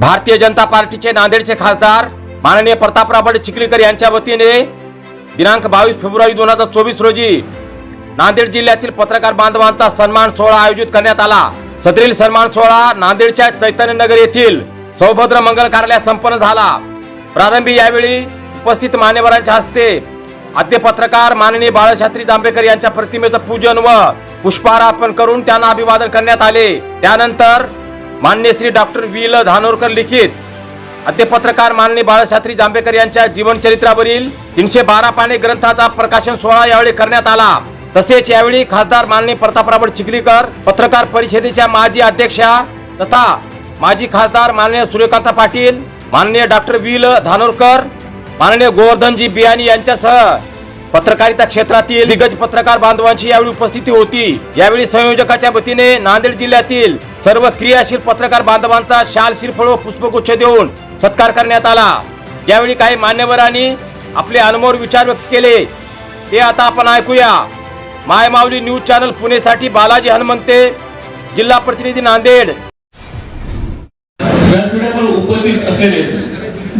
भारतीय जनता पार्टीचे नांदेडचे खासदार माननीय प्रतापराव चिखलीकर यांच्या वतीने दिनांक बावीस फेब्रुवारी दोन हजार चोवीस रोजी नांदेड जिल्ह्यातील पत्रकार बांधवांचा सन्मान सोहळा आयोजित करण्यात आला. सदरील सन्मान सोहळा नांदेडच्या चैतन्यनगर येथील सौभद्र मंगल कार्यालयात संपन्न झाला. प्रारंभी यावेळी उपस्थित मान्यवरांच्या हस्ते आद्य पत्रकार माननीय बाळशास्त्री जांभेकर यांच्या प्रतिमेचं पूजन व पुष्पहार अर्पण करून त्यांना अभिवादन करण्यात आले. त्यानंतर मान्य श्री डॉक्टर वी ल धानोरकर लिखित ते पत्रकार माननीय बाळशास्त्री जांभेकर यांच्या जीवनचरित्रावरील तीनशे बारा पाने ग्रंथाचा प्रकाशन सोहळा यावेळी करण्यात आला. तसेच यावेळी खासदार माननीय प्रतापराव चिखलीकर पत्रकार परिषदेच्या माजी अध्यक्षा तथा माजी खासदार माननीय सूर्यकांत पाटील माननीय डॉक्टर वी ल धानोरकर माननीय गोवर्धनजी बियाणी यांच्यासह पत्रकारिता क्षेत्रातील दिग्गज पत्रकार बांधवांची यावेळी उपस्थिती होती. यावेळी संयोजकाच्या वतीने नांदेड जिल्ह्यातील सर्व क्रियाशील पत्रकार बांधवांचा शाल शिरफळ व पुष्पगुच्छ देऊन सत्कार करण्यात आला. यावेळी काही मान्यवरांनी आपले अनमोल विचार व्यक्त केले. ते आता आपण ऐकूया. मायमावली न्यूज चॅनल पुणेसाठी बालाजी हनुमंते जिल्हा प्रतिनिधी नांदेड. व्यासपीठावर उपस्थित असलेले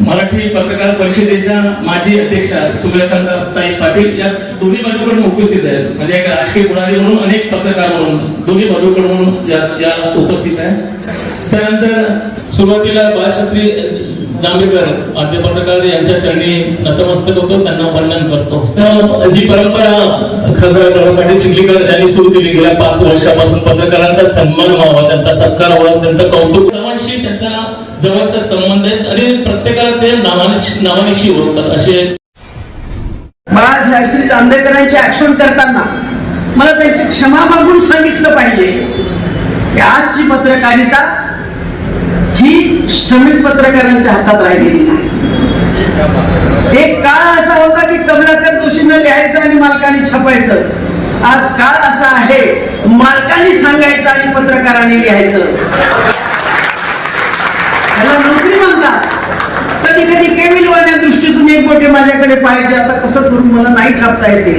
मराठी पत्रकार परिषदेच्या माजी अध्यक्षा सुगताई पाटील या दोन्ही बाजूकडून उपस्थित आहेत. म्हणजे एक राजकीय पुढारी म्हणून अनेक पत्रकार म्हणून दोन्ही बाजूकडून या या उपस्थित आहेत. त्यानंतर सुरुवातीला बाळशास्त्री जांभेकर आद्य पत्रकार यांच्या चरणी नतमस्तक होतो त्यांना वंदन करतो. तर जी परंपरा खरं पाटील चिखलीकर यांनी सुरू केली गेल्या पाच वर्षापासून पत्रकारांचा सन्मान व्हावा त्यांचा सत्कार व्हावा त्यांचं कौतुक सर्वांशी त्यांचा जवळचा संबंध आहे आणि प्रत्येकाला ते नावानिशी नावानिशी ओळखतात असे बाळासाहेब श्री आठवण करताना मला त्यांची क्षमा मागून सांगितलं पाहिजे. की आजची पत्रकारिता ही श्रमिक पत्रकारांच्या हातात राहिलेली नाही. एक काळ असा होता की कमलाकर दोषीनं लिहायचं आणि मालकाने छापायचं. आज काळ असा आहे मालकाने सांगायचं आणि पत्रकारांनी लिहायचं. त्याला नोकरी म्हणतात. कधी कधी केमिलवाल्या दृष्टीतून एक गोटे माझ्याकडे पाहिजे. आता कसं करून मला नाही छापता येते.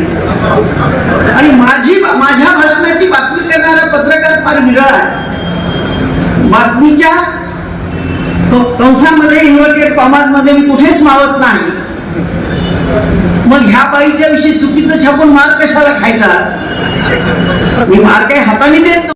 आणि माझी माझ्या भाषणाची बातमी करणारा पत्रकार फार विरळ आहे. बातमीच्या कंसामध्ये इन्व्हर्टेड कॉमाजमध्ये मी कुठेच मावत नाही. मग ह्या बाईच्या विषयी चुकीचं छापून मार कशाला खायचा? मी मार काही हाताने देत